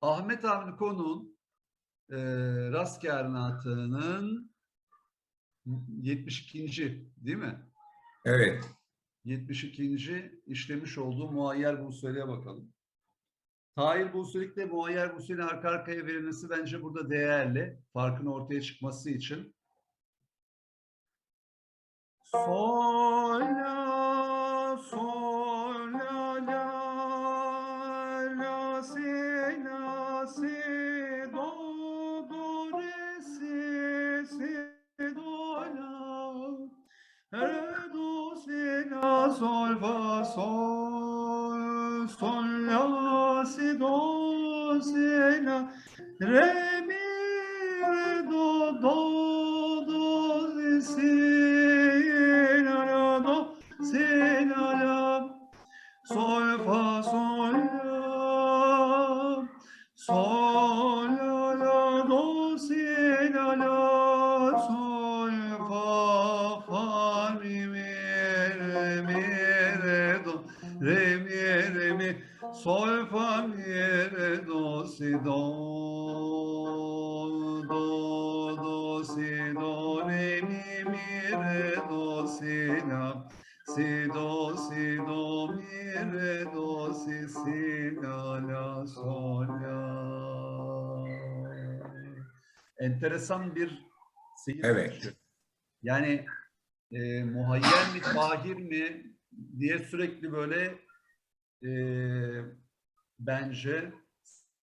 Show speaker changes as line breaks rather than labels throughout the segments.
Ahmet Avni Konuğ'un e, rast kârnatının 72. değil mi?
Evet.
72. işlemiş olduğu muayyer Buse'ye bakalım. Tahir Buse'likle muayyer Buse'nin arka arkaya verilmesi bence burada değerli. Farkın ortaya çıkması için. Sol, sol, la, sol, sol, la, si, do, si, la, re, mi, re, do, do, do, si, la, la, do, si, la, la, sol, fa, sol, la, sol, la, la, do, si, la, la, sol, fa, fa, mi, mi, re, mi, re, mi, re, mi, sol, fa, mi, re, do, si, do, do, do, si, do, re, mi, mi, re, do, si, la, si, do, si, do, mi, re, do, si, si, la, la, sol, la. Enteresan bir seyir.
Evet.
Yani e, muhayyer mi, tahir mi diye sürekli böyle e, bence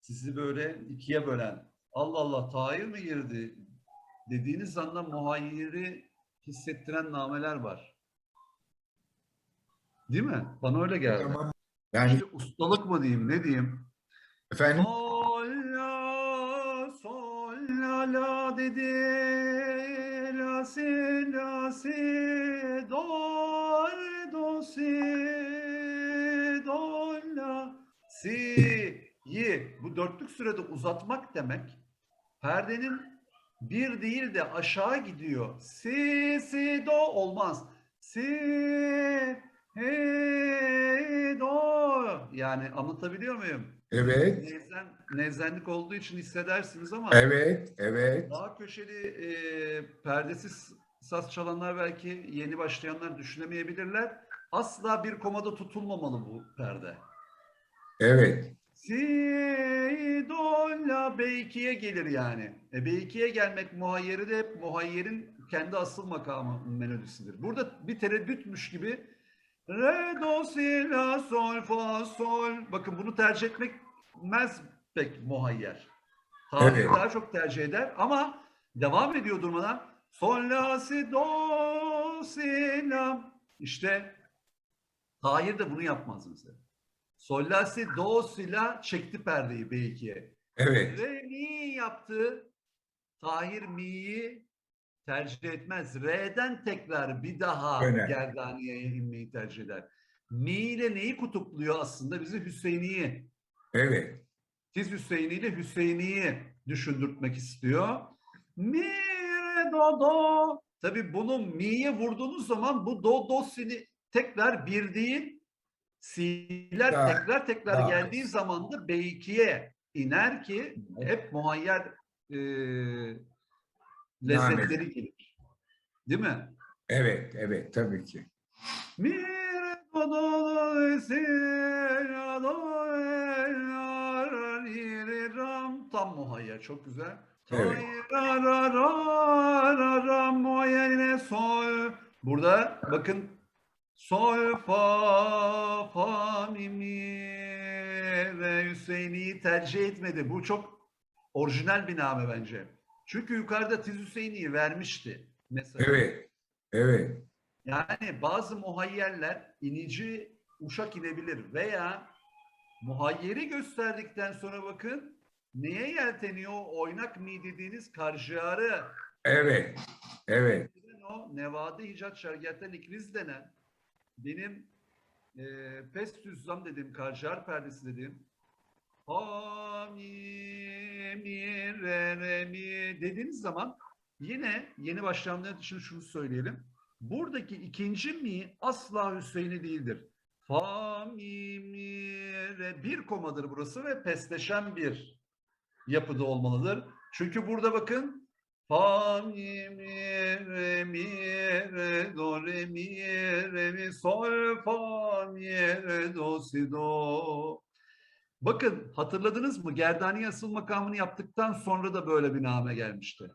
sizi böyle ikiye bölen Allah Allah tahir mi girdi dediğiniz anda muhayyeri hissettiren nameler var. Değil mi? Bana öyle geldi.
Tamam. Yani
İşte ustalık mı diyeyim ne diyeyim?
efendim
Sol la sol la la dedi la si la si si do la si yi bu dörtlük sürede uzatmak demek perdenin bir değil de aşağı gidiyor. Si si do olmaz. Si he do yani anlatabiliyor muyum?
evet,
Nevzen, nevzenlik olduğu için hissedersiniz ama
evet, evet,
daha köşeli e, perdesiz saz çalanlar belki yeni başlayanlar düşünemeyebilirler. Asla bir komada tutulmamalı bu perde.
evet,
Si, do, la, B2'ye gelir yani. E, B2'ye gelmek muhayyeri de hep muhayyerin kendi asıl makamı melodisidir. Burada bir tereddütmüş gibi Re, do, si, la, sol, fa, sol. Bakın bunu tercih etmez pek muhayyer.
Evet.
daha çok tercih eder ama devam ediyor durmadan. Sol, la, si, do, si, la. İşte Tahir de bunu yapmaz mesela. Sol, la, si, do, si, la çekti perdeyi B2'ye.
evet,
Re, mi yaptı. Tahir mi'yi tercih etmez. Re'den tekrar bir daha
Döner.
gerdaniyeye inmeyi tercih eder. Mi ile neyi kutupluyor aslında? Bizi Hüseyin'i,
evet,
Tiz Hüseyin'i ile Hüseyin'i düşündürtmek istiyor. Mi, re, do, do. Tabii bunu mi'ye vurduğunuz zaman bu do, do, si'ni tekrar bir değil, si'ler
Daha-
tekrar tekrar
daha
geldiği zaman da B2'ye iner ki hep muhayyer e, lezzetleri gelir. Değil mi?
evet, evet, tabii ki.
Tam muhayyer. Çok güzel.
Evet.
Burada bakın sol, fa, fa, mi, mi, re, Hüseyin'i tercih etmedi. Bu çok orijinal bir name bence. Çünkü yukarıda Tiz Hüseyin'i vermişti. Mesela.
Evet, evet,
Yani bazı muhayyerler inici uşak inebilir veya muhayyeri gösterdikten sonra bakın neye yelteniyor? Oynak mi dediğiniz karjiyarı.
evet, evet,
O Nevada Hicat Şergah'tan ikriz denen benim e, pes düzzam dediğim karjiyar perdesi dediğim ha mi mi re re mi dediğiniz zaman yine yeni başlayanlar için şunu söyleyelim. Buradaki ikinci mi asla Hüseyin'i değildir. Fa mi mi re bir komadır burası ve pesleşen bir yapıda olmalıdır. Çünkü burada bakın fa mi mi re mi re do re mi re mi sol fa mi re do si do. Bakın hatırladınız mı? Gerdani asıl makamını yaptıktan sonra da böyle bir name gelmişti.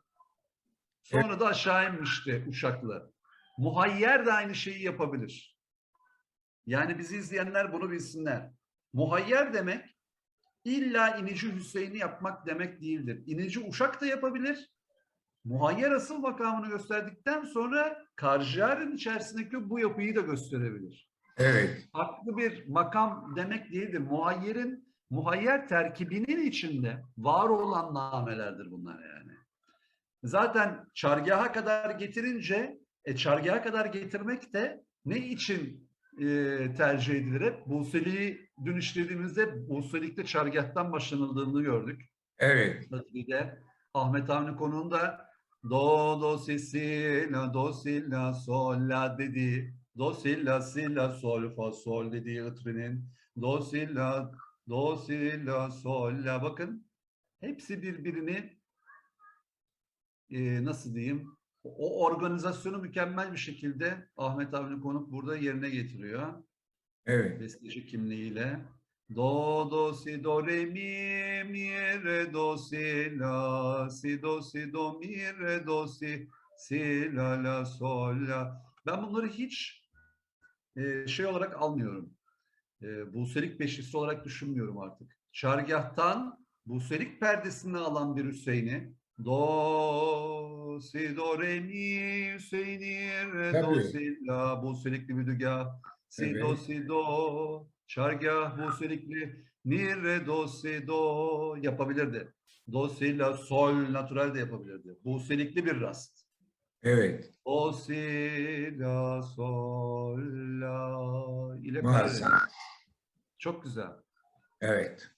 Sonra da aşağı inmişti Uşaklı. Muhayyer de aynı şeyi yapabilir. Yani bizi izleyenler bunu bilsinler. Muhayyer demek illa inici Hüseyin'i yapmak demek değildir. İnici Uşak da yapabilir. Muhayyer asıl makamını gösterdikten sonra Karjiyar'ın içerisindeki bu yapıyı da gösterebilir.
Evet.
Farklı bir makam demek değildir. Muhayyerin muhayyer terkibinin içinde var olan namelerdir bunlar yani. Zaten çargaha kadar getirince e, çargaha kadar getirmek de ne için e, tercih edilir hep? Buseli'yi dün işlediğimizde Buselik'te çargahtan başlanıldığını gördük.
Evet.
Ahmet Avni konuğunda do do si si la do si la sol la dedi. Do si la si la sol fa sol dediği Itri'nin do si la do si la sol la bakın hepsi birbirini e, nasıl diyeyim o organizasyonu mükemmel bir şekilde Ahmet Avni Konuk burada yerine getiriyor
Evet.
besteci kimliğiyle. Do, do, si, do, re, mi, mi, re, do, si, la, si, do, si, do, mi, re, do, si, si, la, la, sol, la. Ben bunları hiç e, şey olarak almıyorum. E, Buselik beşlisi olarak düşünmüyorum artık. Çargahtan Buselik perdesini alan bir Hüseyin'i Do, si, do, re, mi, Hüseyin'i, re, do,
Tabii.
si, la, Buselikli bir dügah. Si, do,
Evet.
si, do, çargah, Buselikli, mi, re, do, si, do yapabilirdi. Do, si, la, sol, natural de yapabilirdi. Buselikli bir rast.
Evet.
Do, si, la, sol, la ile. Çok güzel.
Evet.